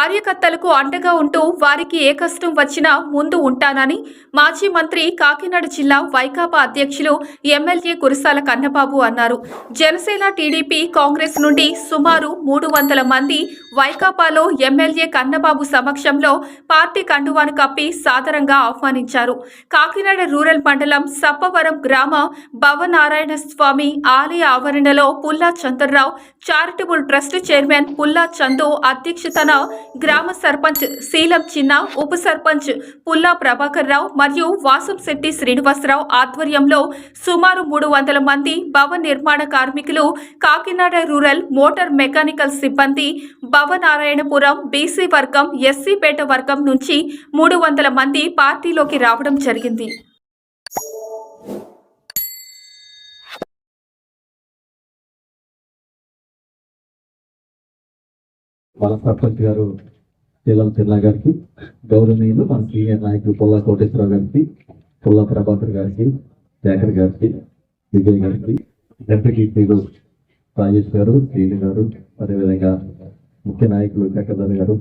కార్యకర్తలకు అండగా ఉంటూ వారికి ఏ కష్టం వచ్చినా ముందు ఉంటానని మాజీ మంత్రి కాకినాడ జిల్లా వైకాపా అధ్యక్షులు ఎమ్మెల్యే కురసాల కన్నబాబు అన్నారు. జనసేన టీడీపీ కాంగ్రెస్ నుండి సుమారు మూడు వందల మంది వైకాపాలో ఎమ్మెల్యే కన్నబాబు సమక్షంలో పార్టీ కండువాను కప్పి సాదరంగా ఆహ్వానించారు. కాకినాడ రూరల్ మండలం సప్పవరం గ్రామ భవనారాయణ స్వామి ఆలయ ఆవరణలో పుల్లా చంద్రరావు చారిటబుల్ ట్రస్ట్ చైర్మన్ పుల్లా చందు అధ్యక్షతన గ్రామ సర్పంచ్ శీలం చిన్న ఉప సర్పంచ్ పుల్లా ప్రభాకర్ రావు మరియు వాసంశెట్టి శ్రీనివాసరావు ఆధ్వర్యంలో సుమారు మూడు వందల మంది భవన నిర్మాణ కార్మికులు కాకినాడ రూరల్ మోటార్ మెకానికల్ సిబ్బంది భవనారాయణపురం బీసీ వర్గం ఎస్సీపేట వర్గం నుంచి మూడు వందల మంది పార్టీలోకి రావడం జరిగింది. మన సర్పంచ్ గారు శీలం తిన్నా గారికి గౌరవనీయులు మన సీనియర్ నాయకులు పుల్లా కోటేశ్వరరావు గారికి పుల్లా ప్రభాకర్ గారికి శేఖర్ గారికి విజయ్ గారికి ఎంపీటీసీలు రాజేష్ గారు శ్రీని గారు అదేవిధంగా ముఖ్య నాయకులు చక్రధర్ గారు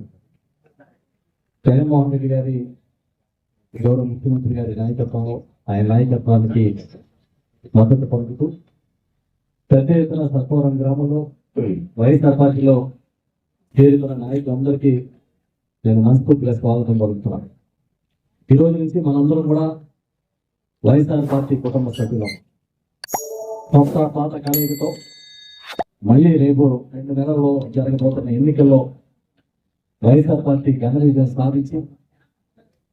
జగన్మోహన్ రెడ్డి గారి గౌరవ ముఖ్యమంత్రి గారి నాయకత్వంలో ఆయన నాయకత్వానికి మద్దతు పొందుతూ పెద్ద ఎత్తున సర్పవరం గ్రామంలో వైఎస్ఆర్ పార్టీలో చేరుతున్న నాయకులందరికీ నేను మనస్ఫూర్తిగా స్వాగతం పలుకుతున్నాను ఈరోజు నుంచి మనందరం కూడా వైఎస్ఆర్ పార్టీ కుటుంబ సభ్యులం. కొత్త పాత కలయికతో మళ్ళీ రేపు రెండు నెలల్లో జరగబోతున్న ఎన్నికల్లో వైఎస్ఆర్ పార్టీ ఘన విజయం సాధించి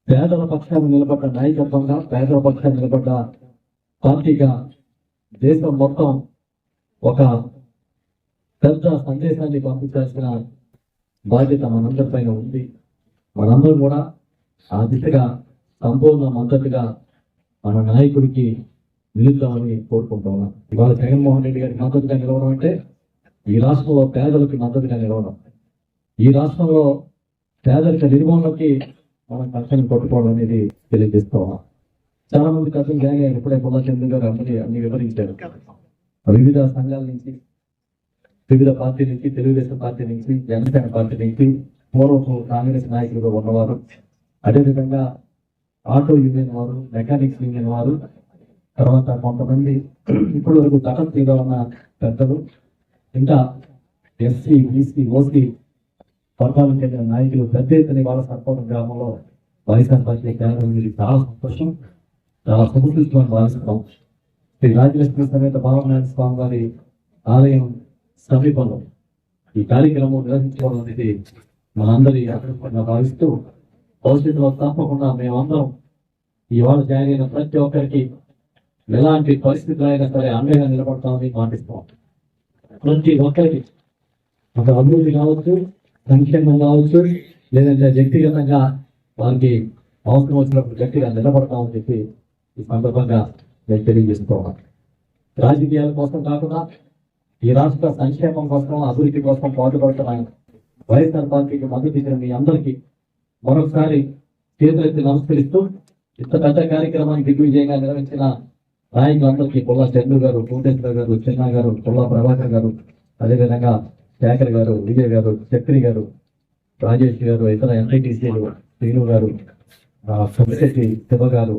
పేదల పక్షాన్ని నిలబడ్డ నాయకత్వంగా పేదల పక్షాన్ని నిలబడ్డ పార్టీగా దేశం మొత్తం ఒక పెద్ద సందేశాన్ని పంపించాల్సిన బాధ్యత మనందరిపైన ఉంది. మనందరం కూడా ఆ దిశగా సంపూర్ణ మద్దతుగా మన నాయకుడికి నిలుద్దామని కోరుకుంటా ఉన్నాం. ఇవాళ జగన్మోహన్ రెడ్డి గారికి మద్దతుగా నిలవడం అంటే ఈ రాష్ట్రంలో పేదలకు మద్దతుగా నిలవడం. ఈ రాష్ట్రంలో పేదరిక నిర్మూలనకి మనం కష్టం కొట్టుకోవడం అనేది తెలియజేస్తా చాలా మంది కష్టం జాగా ఇప్పుడే పుల్ల గారు అన్ని అన్ని వివరించారు. వివిధ సంఘాల నుంచి వివిధ పార్టీ నుంచి తెలుగుదేశం పార్టీ నుంచి జనసేన పార్టీ నుంచి పూర్వపు కాంగ్రెస్ నాయకులుగా ఉన్నవారు అదేవిధంగా ఆటో యూనియన్ వారు మెకానిక్స్ యూనియన్ వారు తర్వాత కొంతమంది ఇప్పటి వరకు తటస్థిగా ఉన్న పెద్దలు ఇంకా ఎస్సీ బీసీ ఓసీ వర్గాలకు చెందిన నాయకులు పెద్ద ఎత్తున వాళ్ళ సర్పవరం గ్రామంలో వైఎస్ఆర్ పార్టీ కేంద్రం చాలా సంతోషం చాలా శుభకృష్ణమని భావిస్తున్నాం శ్రీ రాజలక్ష్మి సమేత బాలనారాయణ స్వామి వారి ఆలయం సమీపంలో ఈ కార్యక్రమం నిర్వహించుకోవడం అనేది మనందరి అక్కడ భావిస్తూ భవిష్యత్తులో తప్పకుండా మేమందరం ఇవాళ జాయిన్ అయిన ప్రతి ఒక్కరికి ఎలాంటి పరిస్థితులు అయినా సరే అండగా నిలబడతామని మాటిస్తాం. ప్రతి ఒక్కరికి ఒక అభివృద్ధి కావచ్చు సంక్షేమం కావచ్చు లేదంటే వ్యక్తిగతంగా వారికి అవసరం వచ్చినప్పుడు గట్టిగా నిలబడతామని చెప్పి ఈ సందర్భంగా నేను తెలియజేసుకోవాలి. రాజకీయాల కోసం కాకుండా ఈ రాష్ట్ర సంక్షేమం కోసం అభివృద్ధి కోసం పాటుపడుతున్న వైఎస్ఆర్ పార్టీకి మద్దతు ఇచ్చిన మీ అందరికీ మరొకసారి చేతులెత్తి నమస్కరిస్తూ ఇంత పెద్ద కార్యక్రమాన్ని దిగ్విజయంగా నిర్వహించిన నాయకులందరికీ పుల్లా చంద్రు గారు కోటేశ్వర గారు చిన్న గారు పుల్లా ప్రభాకర్ గారు అదేవిధంగా శేఖర్ గారు విజయ్ గారు చక్రి గారు రాజేష్ గారు ఇతర ఎంఐటీసీలు శ్రీను గారు సొమ్మిశెట్టి శివ గారు